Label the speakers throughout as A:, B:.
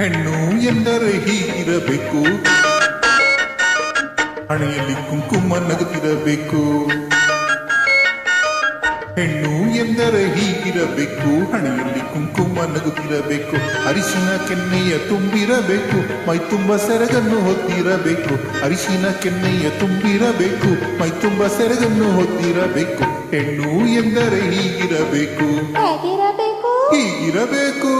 A: ಹೆಣ್ಣು ಎಂದರೆ ಹೀಗಿರಬೇಕು. ಹಣೆಯಲ್ಲಿ ಕುಂಕುಮ ನಗುತ್ತಿರಬೇಕು. ಹೆಣ್ಣು ಎಂದರೆ ಹೀಗಿರಬೇಕು. ಹಣೆಯಲ್ಲಿ ಕುಂಕುಮ ನಗುತ್ತಿರಬೇಕು. ಅರಿಶಿನ ಕೆನ್ನೆಯ ತುಂಬಿರಬೇಕು. ಮೈ ತುಂಬ ಸೆರಗನ್ನು ಹೊತ್ತಿರಬೇಕು. ಅರಿಶಿನ ಕೆನ್ನೆಯ ತುಂಬಿರಬೇಕು. ಮೈ ತುಂಬ ಸೆರಗನ್ನು ಹೊತ್ತಿರಬೇಕು. ಹೆಣ್ಣು ಎಂದರೆ ಹೀಗಿರಬೇಕು.
B: ಹೇಗಿರಬೇಕು.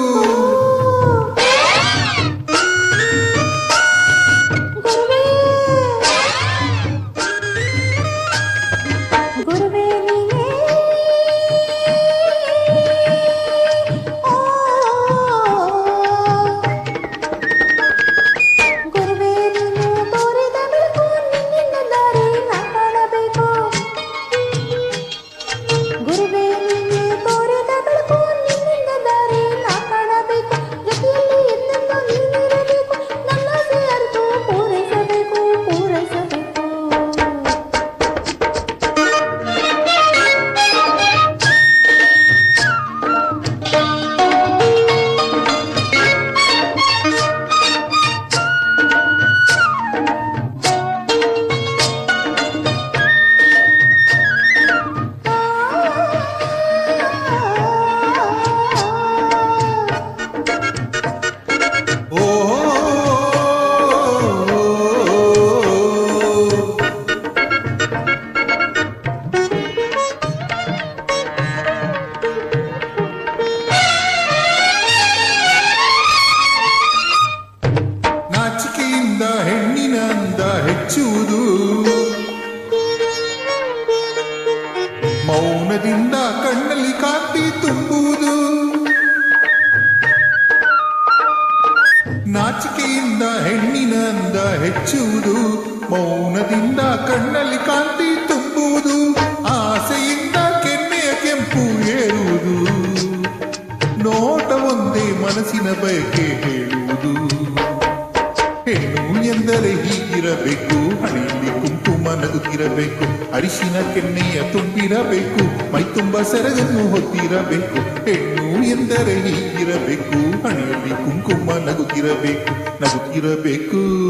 A: ಮೌನದಿಂದ ಕಣ್ಣಲ್ಲಿ ಕಾಂತಿ ತುಂಬುವುದು ನಾಚಿಕೆಯಿಂದ ಹೆಣ್ಣಿನ ಅಂದ ಹೆಚ್ಚುವುದು ಮೌನದಿಂದ ಕಣ್ಣಲ್ಲಿ ಕಾಂತಿ ತುಂಬುವುದು ಆಸೆಯಿಂದ ಕೆನ್ನೆಯ ಕೆಂಪು ಏರುವುದು ನೋಟ ಒಂದೇ ಮನಸ್ಸಿನ ಬಯಕೆ ಹೇಳುವುದು ಹೆಣ್ಣು ಎಂದರೆ ಹೀಗಿರಬೇಕು. ಹಣೆಯಲ್ಲಿ ಕುಂಕುಮ ನಗುತ್ತಿರಬೇಕು ಅರಿಶಿನ ಕೆನ್ನೆಯ ತುಂಬಿರಬೇಕು. ಮೈ ತುಂಬ ಸೆರಗನ್ನು ಹೊತ್ತಿರಬೇಕು. ಹೆಣ್ಣು ಎಂದರೆ ಹೀಗಿರಬೇಕು. ಹಣೆಯಲ್ಲಿ ಕುಂಕುಮ ನಗುತ್ತಿರಬೇಕು. ನಗುತ್ತಿರಬೇಕು.